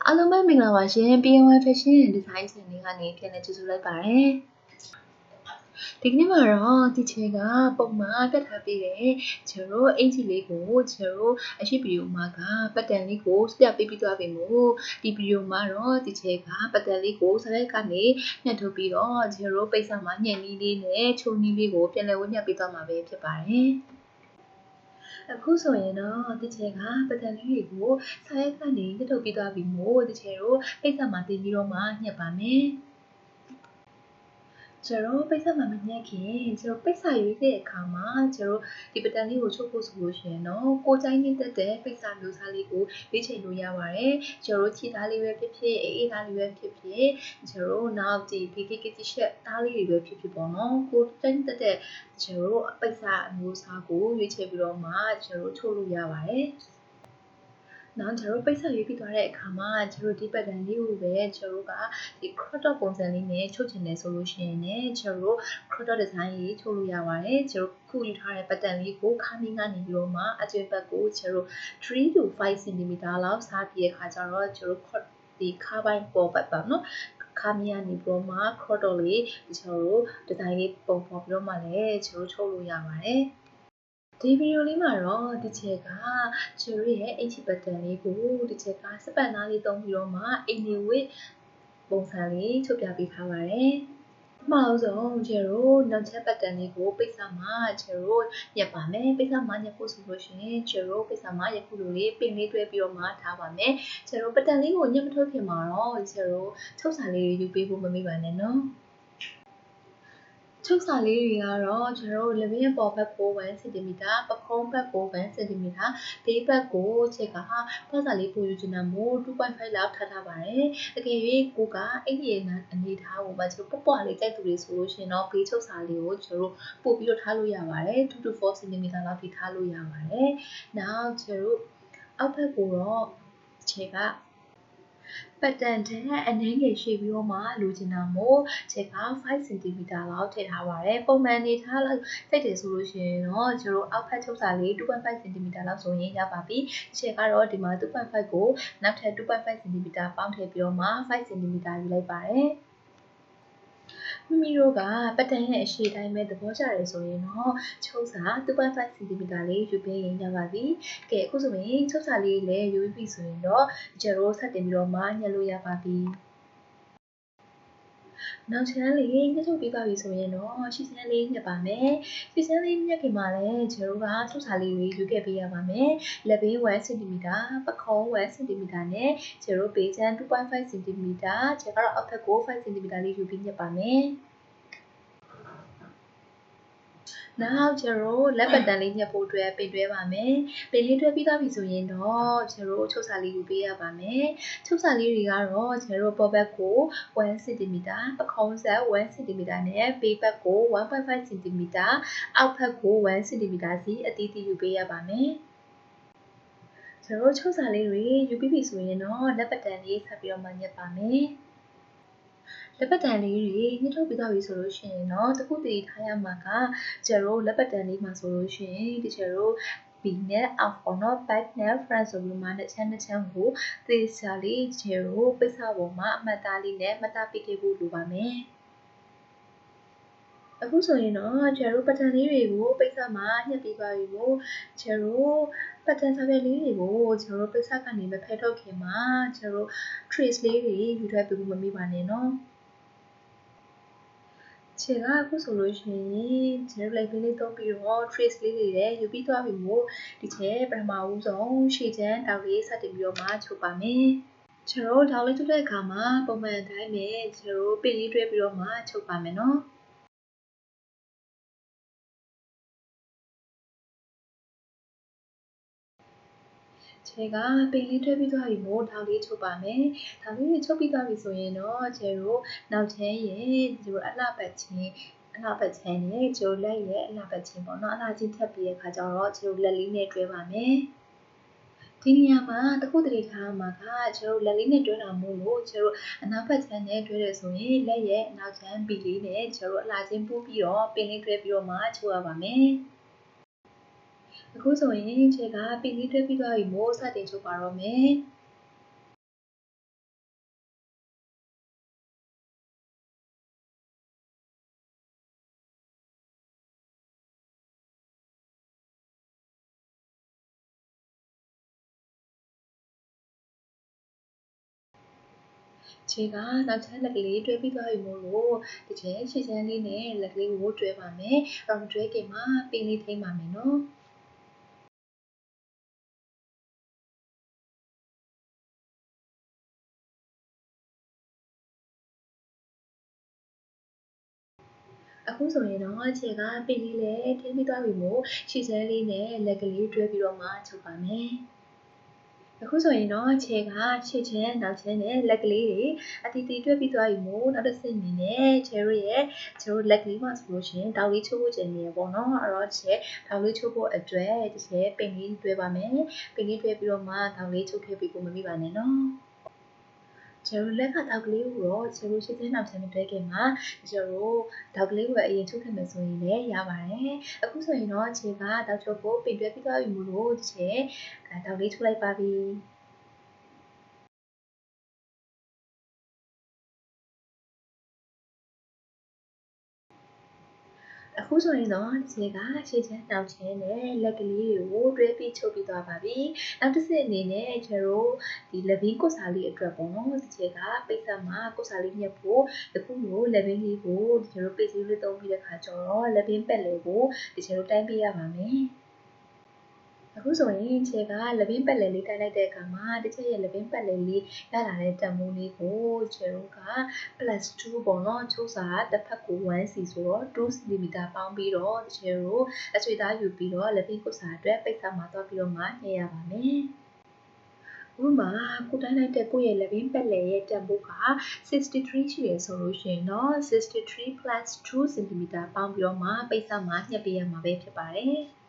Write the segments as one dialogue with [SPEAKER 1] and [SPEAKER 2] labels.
[SPEAKER 1] အားလုံးပဲမင်္ဂလာပါရှင် PNY Fashion and Design Channel ကနေပြန်လည်ကြိုဆိုလိုက်ပါတယ်ဒီကနေ့မှာတော့ဒီချေကပုံမှန်တက်ထားပြီးတဲ့ကျတို့အင်ဂျီလေးကိုကျတို့အရှိဗီဒီယိုမှာကပတ်တန်လေးကိုပြပေးပြီးသွားပြီမို့ဒီဗီဒီယိုမှာတော့ဒီချေကပတ်တန်လေးကိုဆက်လက်ကနေညှက်ထုတ်ပြီးတော့ကျတို့ပိတ်ဆက်မှာညှက်နီးလေးနဲ့ချုံနီးလေးကိုပြန်လည်ဝတ်ညှက်ပေးသွားမှာပဲဖြစ်ပါတယ် အခုဆိုရင်တော့တချေကပတန်လေးတွေကိုဆိုင်းကနေညှစ်ထုတ်ပြီးသွားပြီမို့တချေတို့ပိတ်ဆက်မှာတင်ပြီးတော့မှညှက်ပါမယ် ကျွန်တော်ပိတ်ဆက်မှာမညက်ခင်ကျွန်တော်ပိတ်ဆက်ရွေးတဲ့အခါမှာကျွန်တော်ဒီပတန်လေးကိုချုပ်ဖို့ဆိုလို့ရှိရင်တော့ကိုကြိုင်းနေတဲ့တဲ့ပိတ်ဆက်မျိုးစားလေးကိုရွေးချယ်လို့ရပါတယ်ကျွန်တော်ခြေသားလေးပဲဖြစ်ဖြစ်အေးအေးသားလေးပဲဖြစ်ဖြစ်ကျွန်တော်နောက်ဒီဒီဒီကတိရှက်သားလေးတွေပဲဖြစ်ဖြစ်ပေါ့နော်ကိုကြိုင်းတဲ့တဲ့ကျွန်တော်ပိတ်ဆက်မျိုးစားကိုရွေးချယ်ပြီးတော့မှကျွန်တော်ချုပ်လို့ရပါတယ် နောက်ကျတို့ပိတ်ဆက်ရေးပြီးသွားတဲ့အခါမှာကျတို့ဒီပတ်တန်လေးကိုပဲကျတို့ကဒီ crop top ပုံစံလေးနဲ့ချုပ်ချင်တယ်ဆိုလို့ရှိရင်လည်းကျတို့ crop top design ရေးချုပ်လို့ရပါတယ်ကျတို့ခုယူထားတဲ့ပတ်တန်လေးကိုခါမင်းကနေပြီးတော့မှအကျွေးဘက်ကိုကျတို့3 to 5 cm လောက်စားပြီးတဲ့အခါကျတော့ကျတို့ crop ဒီခါပိုင်းပေါ်ပတ်ပါနော်ခါမီကနေပြီးတော့မှ crop top လေးကျွန်တော်တို့ဒီဇိုင်းလေးပုံပေါ်ပြီးတော့မှလည်းကျွန်တော်ချုပ်လို့ရပါတယ် ဒီဗီဒီယိုလေးမှာတော့ဒီချက်ကချယ်ရီရဲ့ H button လေးကိုဒီချက်ကစပတ်နားလေးသုံးပြီးတော့မှအိမ်နေဝစ်ပုံစံလေးချုပ်ပြပေးထားပါတယ်။မအောင်ဆုံးကျရိုနောက်ချက်ပတ်တန်လေးကိုပိတ်စာမှာကျရိုညက်ပါမယ်ပိတ်စာမှာညက်ဖို့ဆိုလို့ရှိရင်ကျရိုပိတ်စာမှာယခုလိုလေးပင်လေးတွဲပြီးတော့မှထားပါမယ်ကျရိုပတ်တန်လေးကိုညက်မထုတ်ခင်မှာတော့ကျရိုချုပ်စာလေးယူပေးဖို့မမေ့ပါနဲ့နော်။ ချုပ်စာလေးတွေကတော့ကျွန်တော်တို့လက်မင်းပေါ်ဘက်ကို1 cm ပခုံးဘက်ကို1 cm ဘေးဘက်ကိုချက်ကပတ်စာလေးပိုယူချင်တာမို့2.5လောက်ထားထားပါတယ်။အကယ်၍ကိုကအဲ့ဒီအနေထားကိုမှကျွန်တော်ပွားလေးကြိုက်သူတွေဆိုလို့ရှင်တော့ဘေးချုပ်စာလေးကိုကျွန်တော်တို့ပို့ပြီးတော့ထားလို့ရပါတယ်2 to 4 cm လောက်ထိထားလို့ရပါတယ်။နောက်ကျွန်တော်တို့အောက်ဘက်ကိုတော့ချက်က ပတ်တန်တဲ့အနှဲငယ်ရှိပြီးတော့မှလိုချင်တာမို့ချက်က5 cm လောက်ထည့်ထားပါတယ်ပုံမှန်နေထားလောက်စိတ်တယ်ဆိုလို့ရှိရင်တော့ကျွန်တော်အောက်ဖက်ချုပ်စာလေး2.5 cm လောက်ဆိုရင်ရပါပြီချက်ကတော့ဒီမှာ2.5ကိုနောက်ထပ်2.5 cm ပေါင်းထည့်ပြီးတော့မှ5 cm ယူလိုက်ပါတယ် မိမိတို့ကပတ်တန်ရဲ့အရှိတိုင်းပဲသဘောကျတယ်ဆိုရင်တော့ချုပ်စာ2.5 cm လေးယူပေးရင်ရပါပြီ။ကဲအခုဆိုရင်ချုပ်စာလေးလည်းယူပြီးဆိုရင်တော့ကျရိုးဆက်တင်ပြီးတော့မှညှက်လို့ရပါပြီ။ နောက်ချမ်းလေးညှက်ထုတ်ပြီးပါပြီဆိုရင်တော့ရှီစမ်းလေးညှက်ပါမယ်။ရှီစမ်းလေးညှက်ခင်မှာလည်းကျတို့ကထုတ်စာလေးတွေယူခဲ့ပေးရပါမယ်။လက်ဘေး1 cm ပခုံး1 cm နဲ့ကျတို့ပေချမ်း2.5 cm ကျကတော့အောက်ထပ်ကို5 cm လေးယူပြီးညှက်ပါမယ်။ နောက်ကျတို့လက်ပတ်တန်လေးညှက်ဖို့အတွက်ပင်တွဲပါမယ်ပင်လေးတွဲပြီးသားပြီဆိုရင်တော့ကျတို့ချုပ်စာလေးယူပေးရပါမယ်ချုပ်စာလေးတွေကတော့ကျတို့ပေါ်ဘက်ကို1 cm ပခုံးဆက်1 cm နဲ့ပေဘက်ကို1.5 cm အောက်ဘက်ကို1 cm စီအတီးတီးယူပေးရပါမယ်ကျွန်တော်ချုပ်စာလေးတွေယူပြီးပြီဆိုရင်တော့လက်ပတ်တန်လေးဆက်ပြီးတော့မှညှက်ပါမယ် လက်ပတ်တန်လေးတွေညှစ်ထုတ်ပြီးသွားပြီဆိုလို့ရှိရင်တော့တခုတည်းထားရမှာကကျတို့လက်ပတ်တန်လေးမှာဆိုလို့ရှိရင်ဒီကျတို့ B နဲ့ off ပေါ့နော် back နဲ့ front ဆိုပြီးမှတစ်ချမ်းတစ်ချမ်းကိုသေချာလေးကျတို့ပိတ်စပေါ်မှာအမှတ်သားလေးနဲ့မှတ်သားပေးခဲ့ဖို့လိုပါမယ်အခုဆိုရင်တော့ကျတို့ပတ်တန်လေးတွေကိုပိတ်စမှာညှက်ပြီးသွားပြီမို့ကျတို့ပတ်တန်စာပြလေးတွေကိုကျတို့ပိတ်စကနေမဖယ်ထုတ်ခင်မှာကျတို့ trace လေးတွေယူထွက်ပြီးမမိပါနဲ့နော် ခြေကအခုဆိုလို့ရှိရင်ကျွန်တော် live လေးသုံးပြီးတော့ trace လေးတွေလည်းယူပြီးသွားပြီမို့ဒီခြေပထမဦးဆုံးရှေ့ချမ်းတောက်လေးစတင်ပြီးတော့မှချုပ်ပါမယ်ကျွန်တော်တောက်လေးထုတ်တဲ့အခါမှာပုံမှန်အတိုင်းပဲကျွန်တော်ပင်လေးတွဲပြီးတော့မှချုပ်ပါမယ်နော် ခြေကပင်လေးထွဲပြီးသွားပြီမို့ထောင်လေးချုပ်ပါမယ်။ထောင်လေးချုပ်ပြီးသွားပြီဆိုရင်တော့ခြေတို့နောက်ချဲရဲ့ဒီလိုအလှပတ်ချင်းအလှပတ်ချင်းနဲ့ကျိုးလက်ရဲ့အလှပတ်ချင်းပေါ့နော်အလှချင်းထပ်ပြီးတဲ့ခါကျတော့ကျိုးလက်လေးနဲ့တွဲပါမယ်။ဒီနေရာမှာတခုတည်းထားမှာကကျတို့လက်လေးနဲ့တွဲတာမို့လို့ကျတို့အနောက်ဘက်ချမ်းနဲ့တွဲရဆိုရင်လက်ရဲ့အနောက်ချမ်းပီလေးနဲ့ကျတို့အလှချင်းပူးပြီးတော့ပင်လေးတွဲပြီးတော့မှချိုးရပါမယ်။ ။အခုဆိုရင်ချက်ကပီလီတွဲပြီးသွားပြီမို့စတင်ချုပ်ပါတော့မယ်။။ခြေကနောက်ချမ်းလက်ကလေးတွဲပြီးသွားပြီမို့လို့တစ်ချက်ရှည်ချမ်းလေးနဲ့လက်ကလေးကိုတွဲပါမယ်။အောင်တွဲခင်မှာပင်းလေးထိမ့်ပါမယ်နော်။ အခုဆိုရင်တော့ခြေကပင်လေးလည်းထင်းပြီးသွားပြီမို့ရှေ့ချမ်းလေးနဲ့လက်ကလေးတွဲပြီးတော့မှချုပ်ပါမယ်။အခုဆိုရင်တော့ခြေကရှေ့ချမ်းနောက်ချမ်းနဲ့လက်ကလေးတွေအတီတီတွဲပြီးသွားပြီမို့နောက်တစ်ဆင့်အနေနဲ့ခြေရရဲ့ခြေရလက်ကလေးမှာဆိုလို့ရှိရင်တောက်လေးချိုးဖို့ကျန်နေရပေါ့နော်အဲ့တော့ခြေတောက်လေးချိုးဖို့အတွက်ဒီခြေပင်လေးတွဲပါမယ်ပင်လေးတွဲပြီးတော့မှတောက်လေးချိုးခဲ့ပြီးကိုမမိပါနဲ့နော် ကျတို့လက်ကတောက်ကလေးကိုတော့ကျတို့ရှင်းချင်းနောက်ချမ်းမတွဲခင်မှာကျတို့တောက်ကလေးကိုအရင်ချုပ်ခဲ့မယ်ဆိုရင်လည်းရပါတယ်အခုဆိုရင်တော့ခြေကတောက်ချုပ်ဖို့ပင်တွဲပြီးသွားပြီမို့လို့ဒီခြေတောက်လေးချုပ်လိုက်ပါပြီ ခုဆိုရင်တော့ခြေကရှေ့ချမ်းနောက်ချမ်းနဲ့လက်ကလေးတွေကိုတွဲပြီးချုပ်ပြီးသွားပါပြီ။နောက်တစ်ဆင့်အနေနဲ့ကျတို့ဒီလက်ဘင်းကုတ်စာလေးအတွက်ပေါ့နော်ဒီခြေကပိတ်ဆက်မှာကုတ်စာလေးညက်ဖို့ဒီခုလိုလက်ဘင်းလေးကိုကျတို့ပိတ်စီလေးသုံးပြီးတဲ့ခါကျတော့လက်ဘင်းပက်လေးကိုဒီခြေတို့တိုင်းပေးရပါမယ်။ အခုဆိုရင်ခြေကလပင်းပတ်လည်လေးတိုင်းလိုက်တဲ့အခါမှာတစ်ချက်ရဲ့လပင်းပတ်လည်လေးရလာတဲ့တန်မိုးလေးကိုခြေတို့က +2 ပေါ့နော်ချိုးစာတစ်ဖက်ကို 1c ဆိုတော့2 cm ပေါင်းပြီးတော့ခြေတို့အဆွေသားယူပြီးတော့လပင်းကုတ်စာအတွက်ပိတ်စာမှာတော့ပြီးတော့မှညှဲရပါမယ်ဥမာကိုတိုင်းလိုက်တဲ့ကိုယ့်ရဲ့လက်ဘင်းပတ်လည်ရဲ့တန်ဖိုးက63ရှိရဆိုလို့ရှိရင်တော့63 2 cm ပေါင်းပြီးတော့မှပိတ်စာမှာညှက်ပေးရမှာပဲဖြစ်ပါတယ်။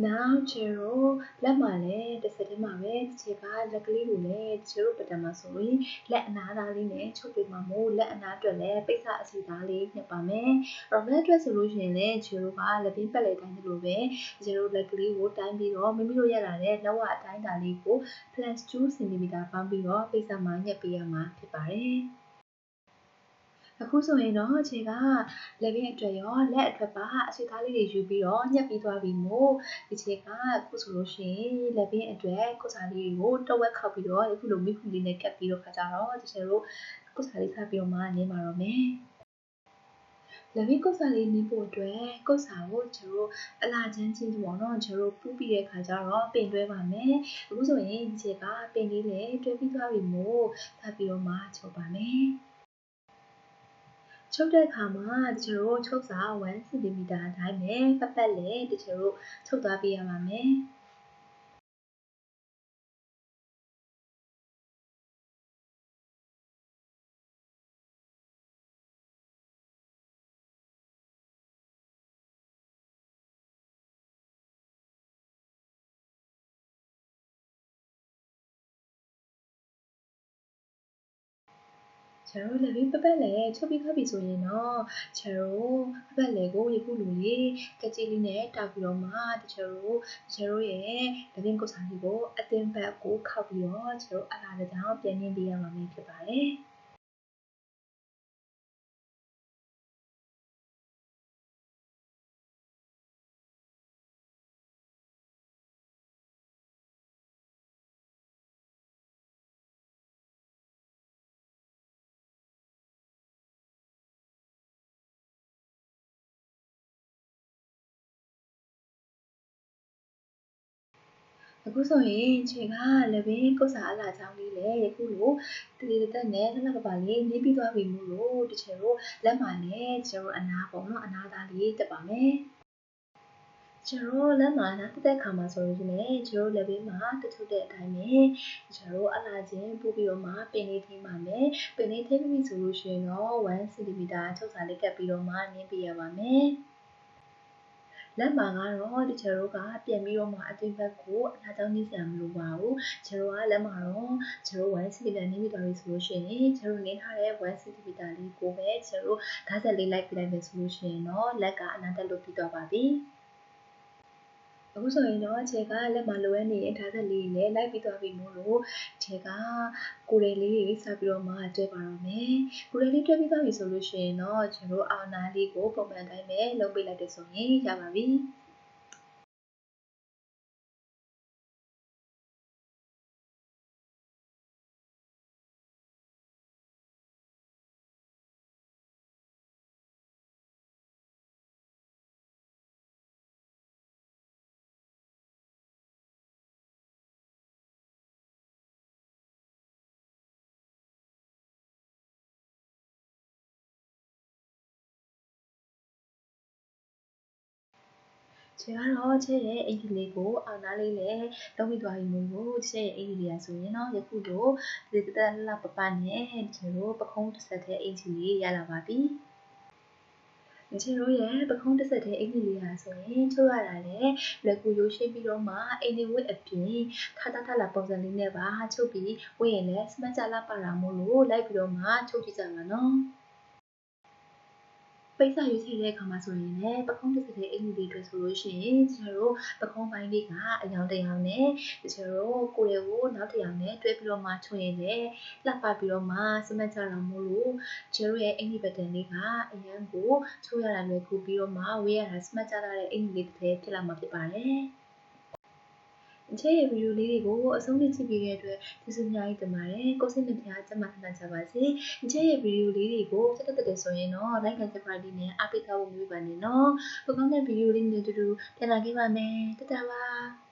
[SPEAKER 1] now ချေရိုလက်မှာလည်းတစ်စက်တည်းမှာပဲခြေကလက်ကလေးကိုလည်းခြေရိုပတံမှာဆိုရင်လက်အနားသားလေးနဲ့ချုပ်ပေးမှာမို့လက်အနားအတွက်လည်းပိတ်စအစီသားလေးညှပ်ပါမယ်။ရောလက်အတွက်ဆိုလို့ရှိရင်လည်းခြေရိုကလက်ပင်းပတ်လေတိုင်းလိုပဲခြေရိုလက်ကလေးကိုတိုင်းပြီးတော့မိမိတို့ရလာတဲ့လက်ဝအတိုင်းသားလေးကို +2 cm ပေါင်းပြီးတော့ပိတ်စမှာညှပ်ပေးရမှာဖြစ်ပါတယ်။ အခုဆိုရင်တော့ခြေကလက်ဘင်းအတွက်ရောလက်အတွက်ပါအဆွေသားလေးတွေယူပြီးတော့ညှက်ပြီးသွားပြီမို့ဒီခြေကအခုဆိုလို့ရှိရင်လက်ဘင်းအတွက်ကုစားလေးတွေကိုတဝက်ခောက်ပြီးတော့အခုလိုမိခုလေးနဲ့ကပ်ပြီးတော့ခါကြတော့ဒီခြေတို့ကုစားလေးဆက်ပြီးတော့မှနင်းပါတော့မယ်လက်ပြီးကုတ်စာလေးနီးဖို့အတွက်ကုတ်စာကိုကျတို့အလာချမ်းချင်းပေါ့နော်ကျတို့ပူးပြီးတဲ့ခါကျတော့ပင်တွဲပါမယ်အခုဆိုရင်ဒီချက်ကပင်လေးလည်းတွဲပြီးသွားပြီမို့ဆက်ပြီးတော့မှချုပ်ပါမယ် ချုပ်တဲ့အခါမှာတချို့တို့ချုပ်စာ1 cm အတိုင်းပဲပတ်ပတ်လေတချို့တို့ချုပ်သွားပေးရပါမယ်။ ကျတို့လည်းပြီးပပတ်လည်းချုပ်ပြီးခတ်ပြီဆိုရင်တော့ကျတို့ပပတ်လည်းကိုရေခုလူလေးကကြီးလေးနဲ့တောက်ပြီးတော့မှတချို့တို့ကျတို့ရဲ့ဒင်းကုတ်စာလေးကိုအတင်းဘက်ကိုခောက်ပြီးတော့ကျတို့အလားတကြောင်ပြန်နှင်းပေးရမှာဖြစ်ပါတယ်။။ အခုဆိုရင်ခြေကလည်းပင်ကုတ်စာအလားချောင်းလေးလည်းယခုလိုတလီတက်နဲ့လှလှပပလေးနေပြီးသွားပြီမို့လို့တချေတို့လက်မှာလည်းကျတို့အနာပေါ့နော်အနာသားလေးတက်ပါမယ်။ကျတို့လက်မှာနားတက်တဲ့ခါမှာဆိုရင်လည်းကျတို့လက်ဘေးမှာတထုတ်တဲ့အတိုင်းပဲကျတို့အလားချင်းပို့ပြီးတော့မှပင်လေးထိပါမယ်ပင်လေးထိပြီဆိုလို့ရှိရင်တော့1 cm ထုတ်စာလေးကပ်ပြီးတော့မှနင်းပြရပါမယ်။ လက်မှာကတော့တချို့တို့ကပြန်ပြီးတော့မှအတိတ်ဘက်ကိုအလားကြောင့်နေစရာမလိုပါဘူးကျတို့ကလက်မှာတော့ကျတို့1 cm နေမိသွားပြီဆိုလို့ရှိရင်ကျတို့နင်းထားတဲ့1 cm လေးကိုပဲကျတို့ဓာတ်ဆက်လေးလိုက်ပြလိုက်မယ်ဆိုလို့ရှိရင်တော့လက်ကအနားတက်လို့ပြီးသွားပါပြီ အခုဆိုရင်တော့ခြေကလက်မှာလိုအပ်နေတဲ့ဓာတ်သက်လေးနဲ့လိုက်ပြီးသွားပြီမို့လို့ခြေကကိုယ်ရည်လေးတွေစပြီးတော့မှတွဲပါတော့မယ်ကိုယ်ရည်လေးတွဲပြီးသွားပြီဆိုလို့ရှိရင်တော့ကျွန်တော်အောင်နာလေးကိုပုံမှန်တိုင်းပဲလုပ်ပေးလိုက်တယ်ဆိုရင်ရပါပြီ ကျကတော့ချက်ရဲ့အင်ဂျီလေးကိုအောင်နာလေးနဲ့လုံးပြီးသွားပြီမို့လို့ချက်ရဲ့အင်ဂျီလေးရဆိုရင်တော့ယခုတော့ဒီတတလပပနဲ့ကျတို့ပခုံးတစ်ဆက်တဲ့အင်ဂျီလေးရလာပါပြီ။ကျတို့ရဲ့ပခုံးတစ်ဆက်တဲ့အင်ဂျီလေးရဆိုရင်ချုပ်ရတာလေလက်ကူရိုးရှင်းပြီးတော့မှအင်ဂျီဝတ်အပြင်ထားထားထားလာပုံစံလေးနဲ့ပါချုပ်ပြီးဝတ်ရင်လည်းစမတ်ကြလာပါတာမို့လို့လိုက်ပြီးတော့မှချုပ်ကြည့်ကြပါနော်။ ပိတ်စာရွေးချယ်တဲ့အခါမှာဆိုရင်လည်းပခုံးတစ်စက်တဲ့အင်ဂျီလေးတွေဆိုလို့ရှိရင်ကျွန်တော်တို့ပခုံးပိုင်းလေးကအယောင်တစ်ယောင်နဲ့ကျွန်တော်တို့ကိုယ်တွေကိုနောက်တစ်ယောင်နဲ့တွဲပြီးတော့မှချွင်ရင်လည်းလှပပြီးတော့မှစမတ်ကြတာမို့လို့ကျွန်တော်ရဲ့အင်ဂျီဘတ်တန်လေးကအရန်ကိုချိုးရတာလွယ်ကူပြီးတော့မှဝေးရတာစမတ်ကြတဲ့အင်ဂျီလေးတစ်ထည်ဖြစ်လာမှာဖြစ်ပါတယ်။ ချဲရဲ့ဗီဒီယိုလေးတွေကိုအဆုံးထိကြည့်ပြီးတဲ့အတွက်ကျေးဇူးအများကြီးတင်ပါတယ်။ကိုစိတ်နှပြကျမထနာကြပါစေ။ချဲရဲ့ဗီဒီယိုလေးတွေကိုတက်တက်တက်ဆိုရင်တော့ like and subscribe လေးနဲ့အားပေးထားဖို့မမေ့ပါနဲ့နော်။ပကောင်းတဲ့ဗီဒီယိုလေးတွေတူတူပြန်လာခဲ့ပါမယ်။တတပါ။